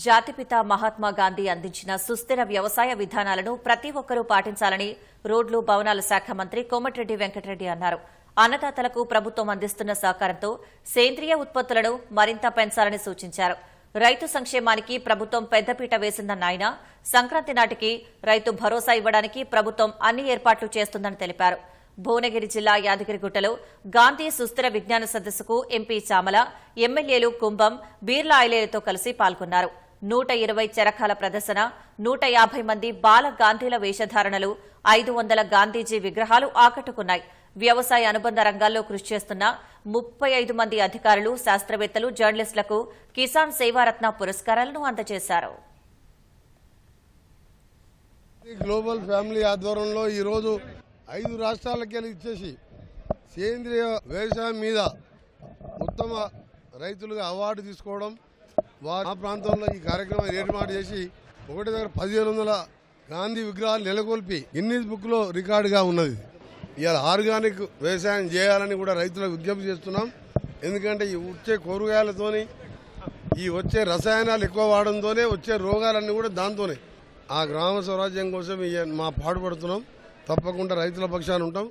జాతిపిత మహాత్మా గాంధీ అందించిన సుస్థిర వ్యవసాయ విధానాలను ప్రతి ఒక్కరూ పాటించాలని రోడ్లు భవనాల శాఖ మంత్రి కోమటిరెడ్డి వెంకటరెడ్డి అన్నారు. అన్నదాతలకు ప్రభుత్వం అందిస్తున్న సహకారంతో సేంద్రియ ఉత్పత్తులను మరింత పెంచాలని సూచించారు. రైతు సంక్షేమానికి ప్రభుత్వం పెద్దపీట వేసిందన్న ఆయన సంక్రాంతి నాటికి రైతు భరోసా ఇవ్వడానికి ప్రభుత్వం అన్ని ఏర్పాట్లు చేస్తుందని తెలిపారు. భువనగిరి జిల్లా యాదగిరిగుట్టలో గాంధీ సుస్థిర విజ్ఞాన సదస్సుకు ఎంపీ చామల ఎమ్మెల్యేలు కుంభం బీర్లా ఐలేలతో కలిసి పాల్గొన్నారు. నూట ఇరవై చరకాల ప్రదర్శన నూట యాభై మంది బాల గాంధీల వేషధారణలు ఐదు వందల గాంధీజీ విగ్రహాలు ఆకట్టుకున్నాయి. వ్యవసాయ అనుబంధ రంగాల్లో కృషి చేస్తున్న ముప్పై ఐదు మంది అధికారులు శాస్త్రవేత్తలు జర్నలిస్టులకు కిసాన్ సేవారత్న పురస్కారాలను అందజేశారు. ఈ గ్లోబల్ ఫ్యామిలీ ఆధ్వర్యంలో ఈరోజు ఐదు రాష్ట్రాలకి ఇచ్చేసి సేంద్రియ వ్యవసాయం మీద ఉత్తమ రైతులుగా అవార్డు తీసుకోవడం వారు ఆ ప్రాంతంలో ఈ కార్యక్రమాన్ని ఏర్పాటు చేసి ఒకటి దగ్గర పదిహేను వందల గాంధీ విగ్రహాలు నెలకొల్పి గిన్నీస్ బుక్లో రికార్డుగా ఉన్నది. ఇవాళ ఆర్గానిక్ వ్యవసాయం చేయాలని కూడా రైతులకు విజ్ఞప్తి చేస్తున్నాం. ఎందుకంటే ఈ వచ్చే కూరగాయలతోని ఈ వచ్చే రసాయనాలు ఎక్కువ వాడంతోనే వచ్చే రోగాలన్నీ కూడా దాంతోనే. ఆ గ్రామ స్వరాజ్యం కోసం మా పాటుపడుతున్నాం. తప్పకుండా రైతుల పక్షాన ఉంటాం.